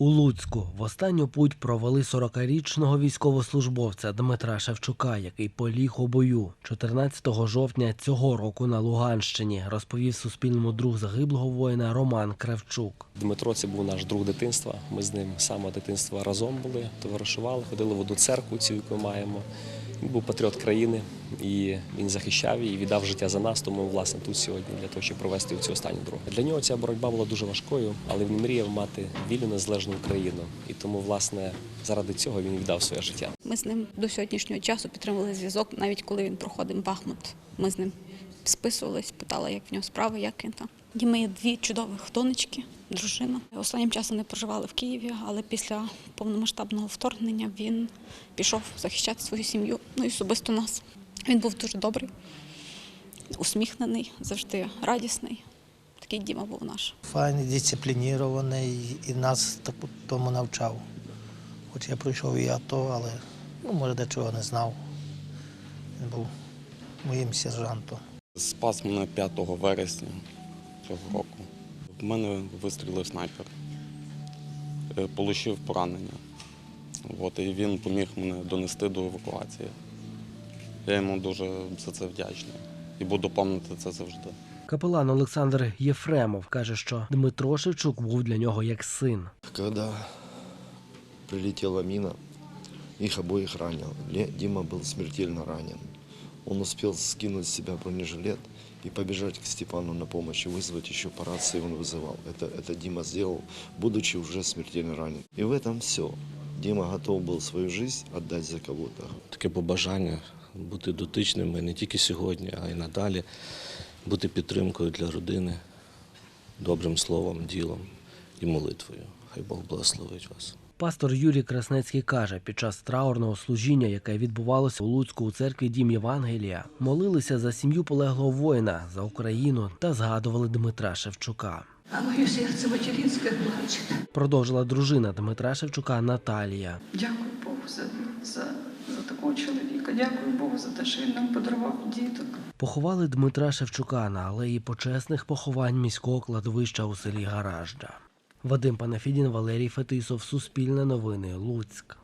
У Луцьку в останню путь провели 40-річного військовослужбовця Дмитра Шевчука, який поліг у бою 14 жовтня цього року на Луганщині, розповів Суспільному друг загиблого воїна Роман Кравчук. Дмитро це був наш друг дитинства. Ми з ним саме дитинства разом були, товаришували, ходили в одну церкву, цю яку маємо. Він був патріот країни і він захищав її, віддав життя за нас. Тому власне тут сьогодні для того, щоб провести цю останню дорогу. Для нього ця боротьба була дуже важкою, але він мріяв мати вільну незалежну Україну. І тому, власне, заради цього він віддав своє життя. Ми з ним до сьогоднішнього часу підтримували зв'язок, навіть коли він проходив Бахмут. Ми з ним списувались, питала, як в нього справи, як він там. Діми є дві чудових донечки, дружина. Останнім часом не проживали в Києві, але після повномасштабного вторгнення він пішов захищати свою сім'ю, ну і особисто нас. Він був дуже добрий, усміхнений, завжди радісний. Такий Діма був наш. Файний, дисциплінірований і нас тому навчав. Хоч я пройшов і АТО, але ну, може дечого не знав. Він був моїм сержантом. Спас мене 5 вересня цього року. В мене вистрілив снайпер, Е, получив поранення. От, і він поміг мене донести до евакуації. Я йому дуже за це вдячний і буду пам'ятати це завжди. Капелан Олександр Єфремов каже, що Дмитро Шевчук був для нього як син. Когда прилетела мина, их обоих ранил. Ле- Дима был смертельно ранен. Он успел скинуть с себя бронежилет и побежать к Степану на помощь и вызвать еще по рации он вызывал. Это, это Дима сделал, будучи уже смертельно ранен. И в этом все. Дима готов был свою жизнь отдать за кого-то. таке побажання бути дотичними не тільки сьогодні, а й надалі, бути підтримкою для родини, добрим словом, ділом і молитвою. Хай Бог благословить вас. Пастор Юрій Краснецький каже, під час траурного служіння, яке відбувалося у Луцьку у церкві Дім Євангелія, молилися за сім'ю полеглого воїна, за Україну та згадували Дмитра Шевчука. А моє серце материнське плаче. Продовжила дружина Дмитра Шевчука Наталія. Дякую Богу за, за, за такого чоловіка. Дякую Богу за те, що він нам подарував діток. Поховали Дмитра Шевчука на алеї почесних поховань міського кладовища у селі Гаражда. Вадим Панафідін, Валерій Фетисов, Суспільне новини, Луцьк.